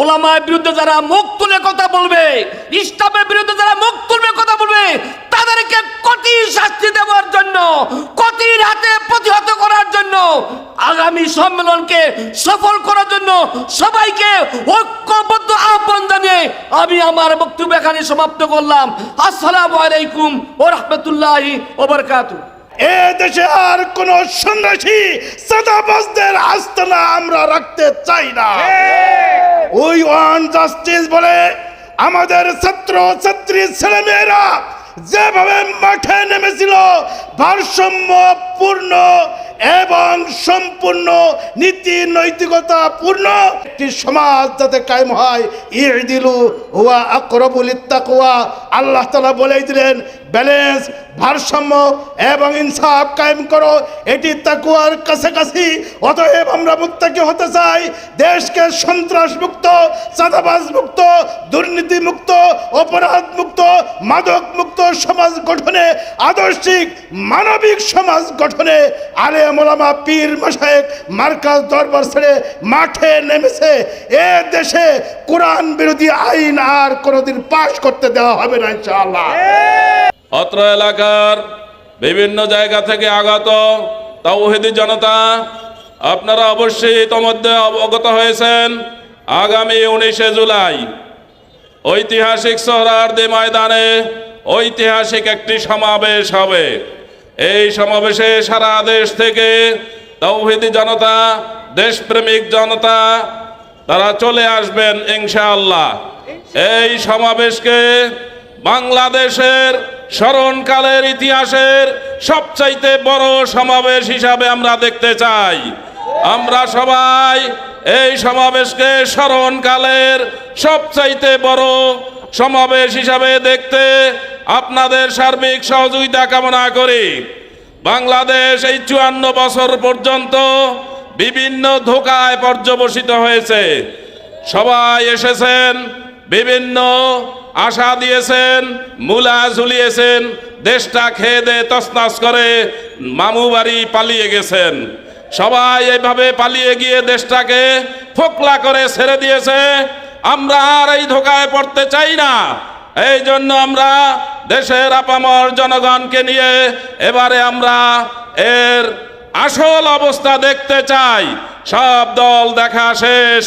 ওলামার বিরুদ্ধে যারা মুখ তুলে কথা বলবে ইসলামের বিরুদ্ধে যারা মুখ তুলবে কথা বলবে তাদেরকে কঠিন শাস্তি দেওয়ার জন্য কঠিন হাতে প্রতিহত করার জন্য আগামী সম্মেলনকে সফল করার জন্য সবাইকে ঐক্যবদ্ধ আহ্বান জানিয়ে আমি আমার বক্তব্য এখানে সমাপ্ত করলাম। আসসালামু আলাইকুম ও রহমতুল্লাহি ওবরকাতুহ এ দেশে আর কোন সন্ন্যাসী সাদাবাজদের আস্তানা আমরা রাখতে চাই না। ওই ওয়ান জাস্টিস বলে আমাদের ছাত্র ছাত্রী ছেলেমেয়েরা যেভাবে মাঠে নেমেছিল ভারসাম্য পূর্ণ এবং সম্পূর্ণ, নীতি নৈতিকতা পূর্ণ, একটি সমাজ যাতে কায়েম হয় ইদিলু হুয়া আকরবুল ইত্তাকুয়া, আল্লাহ তালা বলেই দিলেন ব্যালেন্স, ভারসাম্য এবং ইনসাফ কায়েম করো। এটি তাকুয়ার কাছাকাছি। অতএব আমরা মুক্তাকি হতে চাই। দেশকে সন্ত্রাস মুক্ত চাঁদাবাজ মুক্ত দুর্নীতি মুক্ত অপরাধ মুক্ত মাদক মুক্ত সমাজ গঠনে, আদর্শিক, মানবিক সমাজ গঠনে আলে মোলামা পীর মশায়েক মার্কাজ দরবার ছেড়ে মাঠে নেমেছে। এ দেশে কোরআন বিরোধী আইন আর কোনোদিন পাশ করতে দেওয়া হবে না ইনশাআল্লাহ। অত্র এলাকার বিভিন্ন জায়গা থেকে আগত তাওহিদি জনতা, আপনারা অবশ্যই ইতোমধ্যে অবগত হয়েছেন আগামী উনিশে জুলাই ঐতিহাসিক সোহরার্দি ময়দানে ঐতিহাসিক একটি সমাবেশ হবে। এই সমাবেশে সারা দেশ থেকে তৌহিদি জনতা, দেশপ্রেমিক জনতা, তারা চলে আসবেন ইনশাআল্লাহ। এই সমাবেশকে বাংলাদেশের স্মরণকালের ইতিহাসের সবচাইতে বড় সমাবেশ হিসাবে আমরা দেখতে চাই। আমরা সবাই এই সমাবেশকে স্মরণকালের সবচাইতে বড় সমাবেশ হিসাবে দেখতে আপনাদের সার্বিক সহযোগিতা কামনা করি। বাংলাদেশ এই চুয়ান্ন বছর পর্যন্ত বিভিন্ন ধোকায় পর্যবসিত হয়েছে। সবাই এসেছেন বিভিন্ন আশা দিয়েছেন, মূলা ঝুলিয়েছেন, দেশটা খেয়ে দে তসনাস করে, মামু বাড়ি পালিয়ে গেছেন। সবাই এইভাবে পালিয়ে গিয়ে দেশটাকে ফোকলা করে ছেড়ে দিয়েছে। আমরা আর এই ধোকায় পড়তে চাই না। এই জন্য আমরা দেশের আপামর জনগণকে নিয়ে এবারে আমরা এর আসল অবস্থা দেখতে চাই। সব দল দেখা শেষ।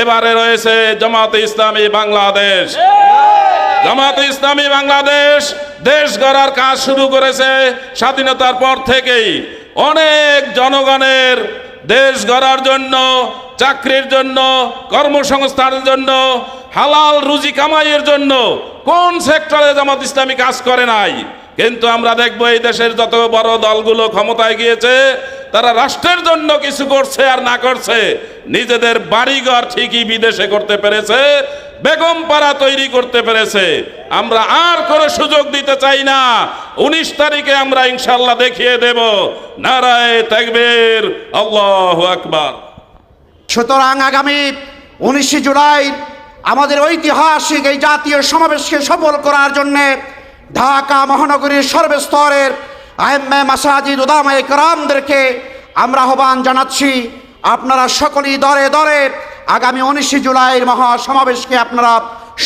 এবারে রয়েছে জামাতে ইসলামী বাংলাদেশ। জামাতে ইসলামী বাংলাদেশ দেশ গড়ার কাজ শুরু করেছে স্বাধীনতার পর থেকেই। অনেক জনগণের দেশ গড়ার জন্য, চাকরির জন্য, কর্মসংস্থানের জন্য, হালাল রুজি কামাইয়ের জন্য কোন সেক্টরে জামাত ইসলামী কাজ করে নাই। কিন্তু আমরা দেখব এই দেশের যত বড় দলগুলো ক্ষমতায় গিয়েছে, তারা রাষ্ট্রের জন্য কিছু করছে আর না করছে। নিজেদের বাড়িঘর ঠিকই বিদেশে করতে পেরেছে। বেগম পাড়া তৈরি করতে পেরেছে। আমরা আর কোনো সুযোগ দিতে চাই না। উনিশ তারিখে আমরা ইনশাল্লাহ দেখিয়ে দেব। নারায় তাকবীর। আল্লাহ আকবার। সুতরাং আগামী উনিশে জুলাই আমাদের ঐতিহাসিক এই জাতীয় সমাবেশকে সফল করার জন্যে ঢাকা মহানগরীর সর্বস্তরের আইএমএ মাসাজিদ উদামায় করমদেরকে আমরা আহ্বান জানাচ্ছি। আপনারা সকলেই দরে দরে আগামী উনিশে জুলাইয়ের মহা সমাবেশকে আপনারা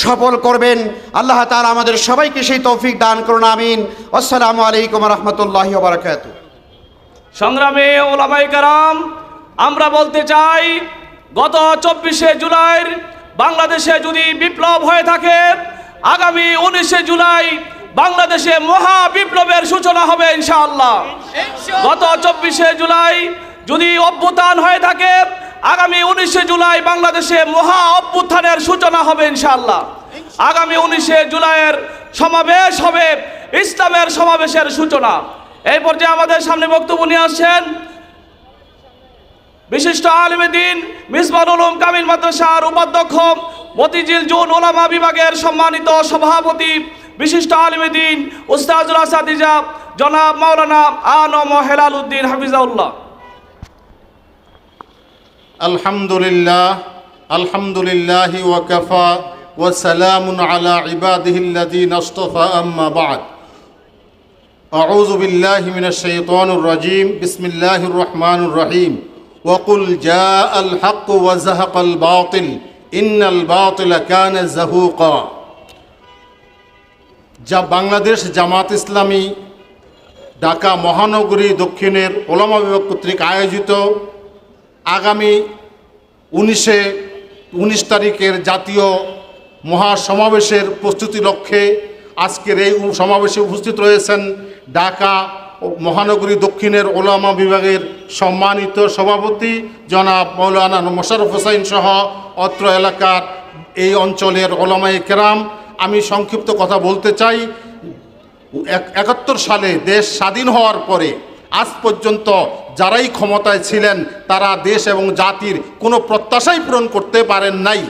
সফল করবেন। আল্লাহ তাআলা আমাদের সবাইকে সেই তৌফিক দান করুন আমিন। আসসালামু আলাইকুম রহমতুল্লাহ বারকাতুহ। সংগ্রামে ওলামাই কারাম আমরা বলতে চাই গত চব্বিশে জুলাইয়ের বাংলাদেশে যদি বিপ্লব হয়ে থাকে আগামী উনিশে জুলাই বাংলাদেশে মহা বিপ্লবের সূচনা হবে ইনশাআল্লাহ। গত চব্বিশে জুলাই যদি অভ্যুত্থান হয়ে থাকে আগামী উনিশে জুলাই বাংলাদেশে মহা অভ্যুত্থানের সূচনা হবে ইনশাআল্লাহ। আগামী উনিশে জুলাইয়ের সমাবেশ হবে ইসলামের সমাবেশের সূচনা। এই পর্যায়ে আমাদের সামনে বক্তব্য নিয়ে আসছেন বিশিষ্ট আলমে দিন মিসবান উলুম কামিল মাদ্রাসার উপাধ্যক্ষ মতিঝিল জুন ওলামা বিভাগের সম্মানিত সভাপতি বিশিষ্ট আলমে দিন উস্তাজুল আসাদিজা জনাব মাওলানা আনম হেলাল উদ্দিন হাফিজাউল্লাহ। الحمد لله الحمد لله وكفى وسلام على عباده الذين اصطفى أما بعد أعوذ بالله من الشيطان الرجيم بسم الله الرحمن الرحيم وقل جاء الحق وزهق الباطل ইন্নাল বাতিলা কানা জাহুকা যা বাংলাদেশ জামাত ইসলামী ঢাকা মহানগরী দক্ষিণের ওলামা বিভাগ কর্তৃক আয়োজিত আগামী উনিশে, উনিশ তারিখের জাতীয় মহাসমাবেশের প্রস্তুতি লক্ষ্যে আজকের এই সমাবেশে উপস্থিত রয়েছেন ঢাকা মহানগরী দক্ষিণের ওলামা বিভাগের সম্মানিত সভাপতি জনাব মৌলানা মোশারফ হোসাইন সহ অত্র এলাকার এই অঞ্চলের ওলামায়ে কেরাম। আমি সংক্ষিপ্ত কথা বলতে চাই। এক- একাত্তর সালে দেশ স্বাধীন হওয়ার পরে আজ পর্যন্ত যারাই ক্ষমতায় ছিলেন তারা দেশ এবং জাতির কোনো প্রত্যাশাই পূরণ করতে পারেন নাই।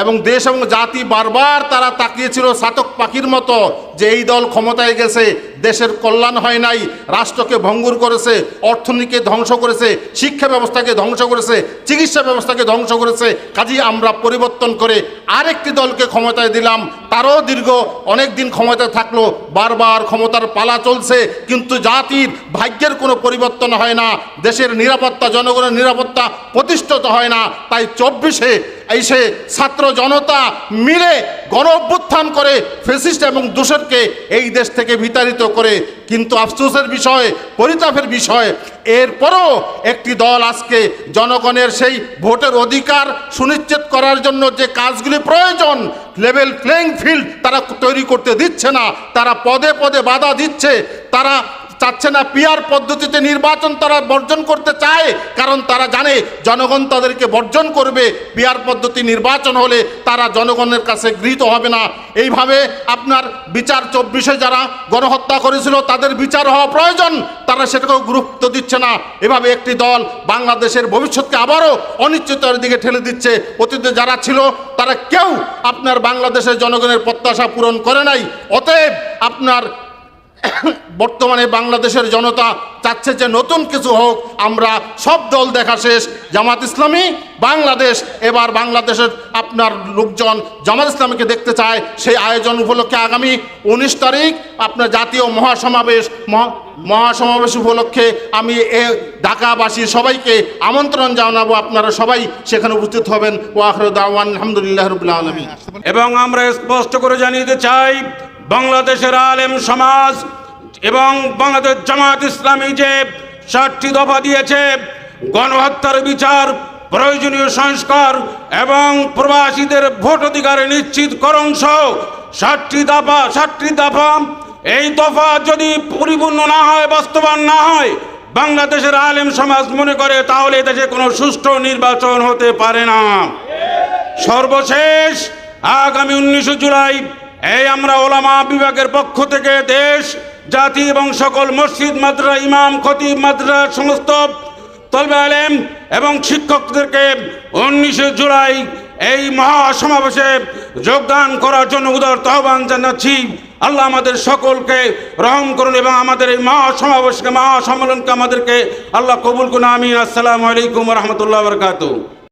এবং দেশ এবং জাতি বারবার তারা তাকিয়েছিল সাতক পাখির মতো যে এই দল ক্ষমতায় গেছে, দেশের কল্যাণ হয় নাই, রাষ্ট্রকে ভঙ্গুর করেছে, অর্থনীতিকে ধ্বংস করেছে, শিক্ষা ব্যবস্থাকে ধ্বংস করেছে, চিকিৎসা ব্যবস্থাকে ধ্বংস করেছে কাজেই আমরা পরিবর্তন করে আরেকটি দলকে ক্ষমতায় দিলাম, তারও দীর্ঘ অনেক দিন ক্ষমতায় থাকল, বারবার ক্ষমতার পালা চলছে, কিন্তু জাতির ভাগ্যের কোনো পরিবর্তন হয় না, দেশের নিরাপত্তা, জনগণের নিরাপত্তা প্রতিষ্ঠিত হয় না, তাই চব্বিশে এসে ছাত্র জনতা মিলে গণ অভ্যুত্থান করে ফেসিস্ট এবং দোষরকে এই দেশ থেকে বিতাড়িত করে। কিন্তু আফসোসের বিষয়, পরিতাপের বিষয়, এরপরও একটি দল আজকে জনগণের সেই ভোটের অধিকার সুনিশ্চিত করার জন্য যে কাজগুলি প্রয়োজন লেভেল প্লেইং ফিল্ড তারা তৈরি করতে দিচ্ছে না, তারা পদে পদে বাধা দিচ্ছে, তারা চাচ্ছে না পিয়ার পদ্ধতিতে নির্বাচন তারা বর্জন করতে চায়, কারণ তারা জানে জনগণ তাদেরকে বর্জন করবে। পিয়ার পদ্ধতি নির্বাচন হলে তারা জনগণের কাছে গৃহীত হবে না। এইভাবে আপনার বিচার চব্বিশে যারা গণহত্যা করেছিল, তাদের বিচার হওয়া প্রয়োজন। তারা সেটাকেও গুরুত্ব দিচ্ছে না। এভাবে একটি দল বাংলাদেশের ভবিষ্যৎকে আবারও অনিশ্চিততার দিকে ঠেলে দিচ্ছে। অতীতে যারা ছিল, তারা কেউ আপনার বাংলাদেশের জনগণের প্রত্যাশা পূরণ করে নাই। অতএব আপনার বর্তমানে বাংলাদেশের জনতা চাচ্ছে যে নতুন কিছু হোক, আমরা সব দল দেখা শেষ, জামাত ইসলামী, বাংলাদেশ। এবার বাংলাদেশের আপনার লোকজন জামাত ইসলামীকে দেখতে চায়, সেই আয়োজন উপলক্ষে আগামী উনিশ তারিখ আপনার জাতীয় মহাসমাবেশ, মহা, মহাসমাবেশ উপলক্ষে আমি এ ঢাকাবাসী সবাইকে আমন্ত্রণ জানাব, আপনারা সবাই সেখানে উপস্থিত হবেন। ওয়াখর দাওয়ান, আলহামদুলিল্লাহ রবিল্লা আলমী এবং আমরা স্পষ্ট করে জানিয়ে চাই বাংলাদেশের আলেম সমাজ এবং বাংলাদেশ জামাত ইসলামী যে ষাটটি দফা দিয়েছে, গণহত্যার বিচার, প্রয়োজনীয় সংস্কার এবং প্রবাসীদের ভোট অধিকার নিশ্চিতকরণ সহ ষাটটি দফা ষাটটি দফা, এই দফা যদি পরিপূর্ণ না হয়, বাস্তবায়ন না হয়, বাংলাদেশের আলেম সমাজ মনে করে, তাহলে দেশে কোনো সুষ্ঠু নির্বাচন হতে পারে না। সর্বশেষ আগামী উনিশে জুলাই এই আমরা ওলামা বিভাগের পক্ষ থেকে দেশ, জাতি এবং সকল মসজিদ মাদ্রা ইমাম, খতিব মাদ্রা সমস্ত তলবে আলেম এবং শিক্ষকদেরকে উনিশে জুলাই এই মহাসমাবেশে যোগদান করার জন্য উদার আহ্বান জানাচ্ছি। আল্লাহ আমাদের সকলকে রহম করুন এবং আমাদের এই মহাসমাবেশকে, মহাসম্মেলনকে আমাদেরকে আল্লাহ কবুল করুন। আমিন। আসসালামু আলাইকুম রহমতুল্লাহ বরকাতু